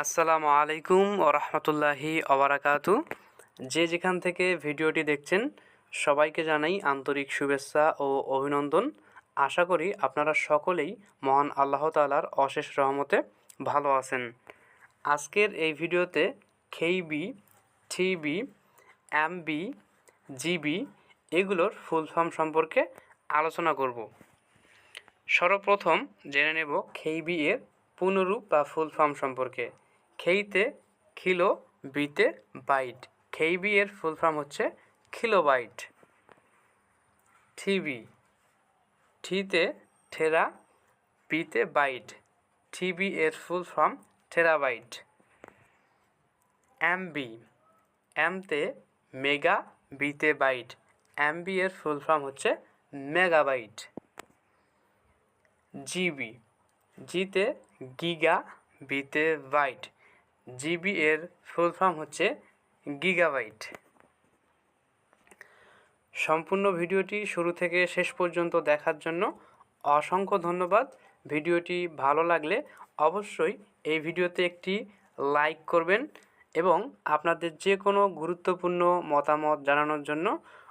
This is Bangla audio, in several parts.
আসসালামু আলাইকুম ও রহমতুল্লাহি অবরাকাতু যে যেখান থেকে ভিডিওটি দেখছেন, সবাইকে জানাই আন্তরিক শুভেচ্ছা ও অভিনন্দন। আশা করি আপনারা সকলেই মহান আল্লাহ তালার অশেষ রহমতে ভালো আছেন। আজকের এই ভিডিওতে খেইবি থিবি এমবি জিবি এগুলোর ফুল ফর্ম সম্পর্কে আলোচনা করব। সর্বপ্রথম জেনে নেব খেইবি এর পুনরূপ বা ফুল ফর্ম সম্পর্কে। খেইতে কিলো বিতে বাইট। খেইবি এর ফুল ফর্ম হচ্ছে কিলোবাইট থিবি ঠিতে ঠেরা বিতে বাইট। থিবি এর ফুল ফর্ম টেরাবাইট এমবি এমতে মেগা বিতে বাইট। এমবি এর ফুল ফর্ম হচ্ছে মেগাবাইট। জিবি। জিতে গিগা বিতে বাইট। জিবি এর ফুল ফর্ম হচ্ছে গিগাবাইট সম্পূর্ণ ভিডিওটি শুরু থেকে শেষ পর্যন্ত দেখার জন্য অসংখ্য ধন্যবাদ। ভিডিওটি ভালো লাগলে অবশ্যই এই ভিডিওতে একটি লাইক করবেন এবং আপনাদের যে কোনো গুরুত্বপূর্ণ মতামত জানানোর জন্য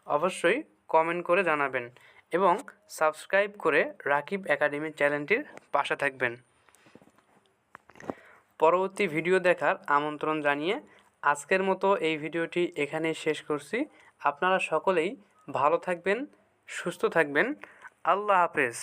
অবশ্যই কমেন্ট করে জানাবেন এবং সাবস্ক্রাইব করে রাকিব একাডেমি চ্যানেলটির পাশে থাকবেন। পরবর্তী ভিডিও দেখার আমন্ত্রণ জানিয়ে আজকের মতো এই ভিডিওটি এখানে শেষ করছি। আপনারা সকলেই ভালো থাকবেন, সুস্থ থাকবেন। আল্লাহ হাফেজ।